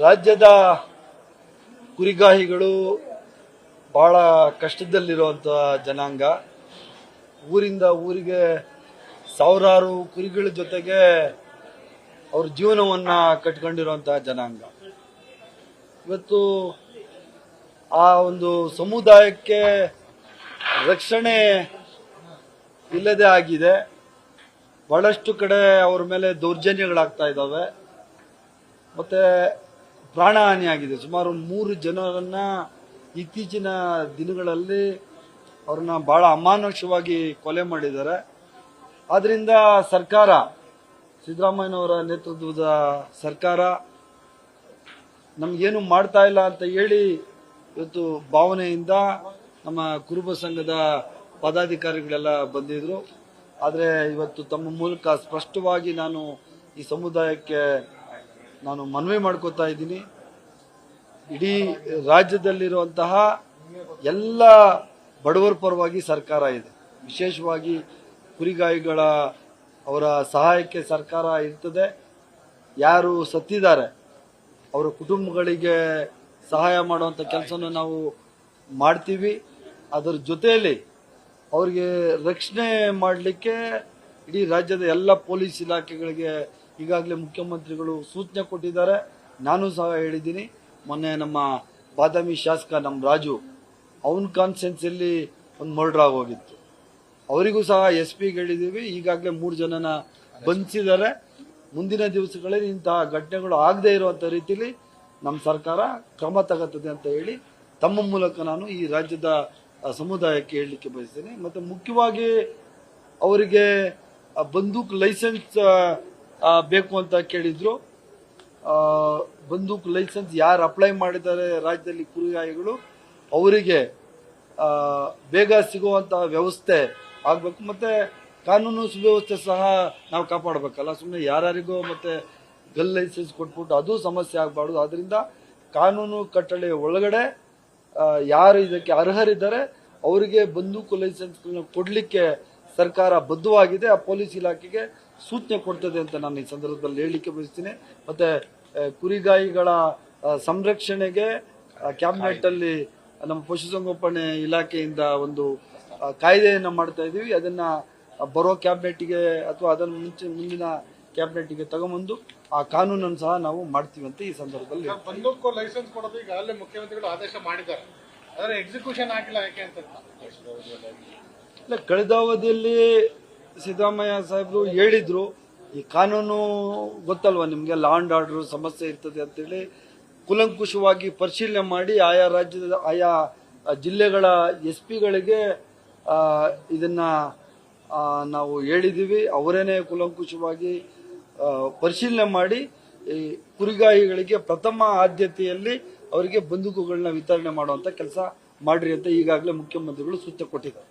ರಾಜ್ಯದ ಕುರಿಗಾಹಿಗಳು ಬಹಳ ಕಷ್ಟದಲ್ಲಿರುವಂಥ ಜನಾಂಗ. ಊರಿಂದ ಊರಿಗೆ ಸಾವಿರಾರು ಕುರಿಗಳ ಜೊತೆಗೆ ಅವ್ರ ಜೀವನವನ್ನ ಕಟ್ಕೊಂಡಿರುವಂತಹ ಜನಾಂಗ. ಇವತ್ತು ಆ ಒಂದು ಸಮುದಾಯಕ್ಕೆ ರಕ್ಷಣೆ ಇಲ್ಲದೆ ಆಗಿದೆ. ಬಹಳಷ್ಟು ಕಡೆ ಅವ್ರ ಮೇಲೆ ದೌರ್ಜನ್ಯಗಳಾಗ್ತಾ ಇದ್ದಾವೆ. ಮತ್ತೆ ಪ್ರಾಣಹಾನಿ ಆಗಿದೆ ಸುಮಾರು ಮೂರು ಜನರನ್ನ ಇತ್ತೀಚಿನ ದಿನಗಳಲ್ಲಿ ಅವ್ರನ್ನ ಬಹಳ ಅಮಾನುಷವಾಗಿ ಕೊಲೆ ಮಾಡಿದ್ದಾರೆ. ಆದ್ರಿಂದ ಸರ್ಕಾರ, ಸಿದ್ದರಾಮಯ್ಯನವರ ನೇತೃತ್ವದ ಸರ್ಕಾರ ನಮ್ಗೇನು ಮಾಡ್ತಾ ಇಲ್ಲ ಅಂತ ಹೇಳಿ ಇವತ್ತು ಭಾವನೆಯಿಂದ ನಮ್ಮ ಕುರುಬ ಸಂಘದ ಪದಾಧಿಕಾರಿಗಳೆಲ್ಲ ಬಂದಿದ್ರು. ಆದರೆ ಇವತ್ತು ತಮ್ಮ ಮೂಲಕ ಸ್ಪಷ್ಟವಾಗಿ ನಾನು ಈ ಸಮುದಾಯಕ್ಕೆ ನಾನು ಮನವಿ ಮಾಡ್ಕೋತಾ ಇದ್ದೀನಿ. ಇಡೀ ರಾಜ್ಯದಲ್ಲಿರುವಂತಹ ಎಲ್ಲ ಬಡವರ ಪರವಾಗಿ ಸರ್ಕಾರ ಇದೆ. ವಿಶೇಷವಾಗಿ ಕುರಿಗಾಯಿಗಳ ಅವರ ಸಹಾಯಕ್ಕೆ ಸರ್ಕಾರ ಇರ್ತದೆ. ಯಾರು ಸತ್ತಿದ್ದಾರೆ, ಅವರ ಕುಟುಂಬಗಳಿಗೆ ಸಹಾಯ ಮಾಡುವಂಥ ಕೆಲಸನ ನಾವು ಮಾಡ್ತೀವಿ. ಅದರ ಜೊತೆಯಲ್ಲಿ ಅವರಿಗೆ ರಕ್ಷಣೆ ಮಾಡಲಿಕ್ಕೆ ಇಡೀ ರಾಜ್ಯದ ಎಲ್ಲ ಪೊಲೀಸ್ ಇಲಾಖೆಗಳಿಗೆ ಈಗಾಗಲೇ ಮುಖ್ಯಮಂತ್ರಿಗಳು ಸೂಚನೆ ಕೊಟ್ಟಿದ್ದಾರೆ. ನಾನು ಸಹ ಹೇಳಿದ್ದೀನಿ. ಮೊನ್ನೆ ನಮ್ಮ ಬಾದಾಮಿ ಶಾಸಕ ನಮ್ಮ ರಾಜು ಅವನ ಕಾನ್ಸೆನ್ಸಲ್ಲಿ ಒಂದು ಮರ್ಡರ್ ಆಗೋಗಿತ್ತು. ಅವರಿಗೂ ಸಹ ಎಸ್ ಪಿಗೆ ಹೇಳಿದ್ದೀವಿ ಈಗಾಗಲೇ ಮೂರು ಜನನ ಬಂಧಿಸಿದ್ದಾರೆ. ಮುಂದಿನ ದಿವಸಗಳಲ್ಲಿ ಇಂತಹ ಘಟನೆಗಳು ಆಗದೇ ಇರುವಂಥ ರೀತಿಯಲ್ಲಿ ನಮ್ಮ ಸರ್ಕಾರ ಕ್ರಮ ತಗತ್ತದೆ ಅಂತ ಹೇಳಿ ತಮ್ಮ ಮೂಲಕ ನಾನು ಈ ರಾಜ್ಯದ ಸಮುದಾಯಕ್ಕೆ ಹೇಳಲಿಕ್ಕೆ ಬಯಸ್ತೇನೆ. ಮತ್ತು ಮುಖ್ಯವಾಗಿ ಅವರಿಗೆ ಬಂದೂಕ್ ಲೈಸೆನ್ಸ್ ಬೇಕು ಅಂತ ಕೇಳಿದ್ರು. ಬಂದೂಕ್ ಲೈಸೆನ್ಸ್ ಯಾರು ಅಪ್ಲೈ ಮಾಡಿದ್ದಾರೆ ರಾಜ್ಯದಲ್ಲಿ ಕುರಿಗಾಯಿಗಳು, ಅವರಿಗೆ ಬೇಗ ಸಿಗುವಂತಹ ವ್ಯವಸ್ಥೆ ಆಗಬೇಕು. ಮತ್ತೆ ಕಾನೂನು ಸುವ್ಯವಸ್ಥೆ ಸಹ ನಾವು ಕಾಪಾಡಬೇಕಲ್ಲ. ಸುಮ್ಮನೆ ಯಾರ್ಯಾರಿಗೋ ಮತ್ತೆ ಗಲ್ ಲೈಸೆನ್ಸ್ ಕೊಟ್ಬಿಟ್ಟು ಅದು ಸಮಸ್ಯೆ ಆಗಬಾರ್ದು. ಅದರಿಂದ ಕಾನೂನು ಕಟ್ಟಳೆಯ ಒಳಗಡೆ ಯಾರು ಇದಕ್ಕೆ ಅರ್ಹರಿದ್ದಾರೆ, ಅವರಿಗೆ ಬಂದೂಕು ಲೈಸೆನ್ಸ್ ಕೊಡಲಿಕ್ಕೆ ಸರ್ಕಾರ ಬದ್ಧವಾಗಿದೆ. ಆ ಪೊಲೀಸ್ ಇಲಾಖೆಗೆ ಸೂಚನೆ ಕೊಡ್ತದೆ ಅಂತ ನಾನು ಈ ಸಂದರ್ಭದಲ್ಲಿ ಹೇಳಲಿಕ್ಕೆ ಬಯಸ್ತೀನಿ. ಮತ್ತೆ ಕುರಿಗಾಯಿಗಳ ಸಂರಕ್ಷಣೆಗೆ ಕ್ಯಾಬಿನೆಟ್ ಅಲ್ಲಿ ನಮ್ಮ ಪಶುಸಂಗೋಪನೆ ಇಲಾಖೆಯಿಂದ ಒಂದು ಕಾಯ್ದೆಯನ್ನು ಮಾಡ್ತಾ ಇದೀವಿ ಅದನ್ನ ಬರೋ ಕ್ಯಾಬಿನೆಟ್ಗೆ ಅಥವಾ ಅದನ್ನು ಮುಂಚೆ ಮುಂದಿನ ಕ್ಯಾಬಿನೆಟ್ಗೆ ತಗೊಂಬಂದು ಆ ಕಾನೂನನ್ನು ಸಹ ನಾವು ಮಾಡ್ತೀವಿ ಅಂತ ಈ ಸಂದರ್ಭದಲ್ಲಿ. ಬಂದೂಕು ಲೈಸೆನ್ಸ್ ಕೊಡೋದು ಈಗಾಗಲೇ ಮುಖ್ಯಮಂತ್ರಿಗಳು ಆದೇಶ ಮಾಡಿದ್ದಾರೆ. ಆದರೆ ಎಕ್ಸಿಕ್ಯೂಷನ್ ಆಗಿಲ್ಲ ಯಾಕೆ ಅಂತ. ಇಲ್ಲ ಕಳೆದ ಅವಧಿಯಲ್ಲಿ ಸಿದ್ದರಾಮಯ್ಯ ಸಾಹೇಬರು ಹೇಳಿದ್ರು, ಈ ಕಾನೂನು ಗೊತ್ತಲ್ವ ನಿಮಗೆ? ಲಾ ಅಂಡ್ ಆರ್ಡರ್ ಸಮಸ್ಯೆ ಇರ್ತದೆ ಅಂತೇಳಿ ಕುಲಂಕುಷವಾಗಿ ಪರಿಶೀಲನೆ ಮಾಡಿ ಆಯಾ ರಾಜ್ಯದ, ಆಯಾ ಜಿಲ್ಲೆಗಳ ಎಸ್ ಪಿಗಳಿಗೆ ಇದನ್ನ ನಾವು ಹೇಳಿದ್ದೀವಿ ಅವರೇನೆ ಕುಲಂಕುಷವಾಗಿ ಪರಿಶೀಲನೆ ಮಾಡಿ, ಈ ಕುರಿಗಾಯಿಗಳಿಗೆ ಪ್ರಥಮ ಆದ್ಯತೆಯಲ್ಲಿ ಅವರಿಗೆ ಬಂದೂಕುಗಳನ್ನ ವಿತರಣೆ ಮಾಡುವಂತ ಕೆಲಸ ಮಾಡ್ರಿ ಅಂತ ಈಗಾಗಲೇ ಮುಖ್ಯಮಂತ್ರಿಗಳು ಸೂಚನೆ ಕೊಟ್ಟಿದ್ದಾರೆ.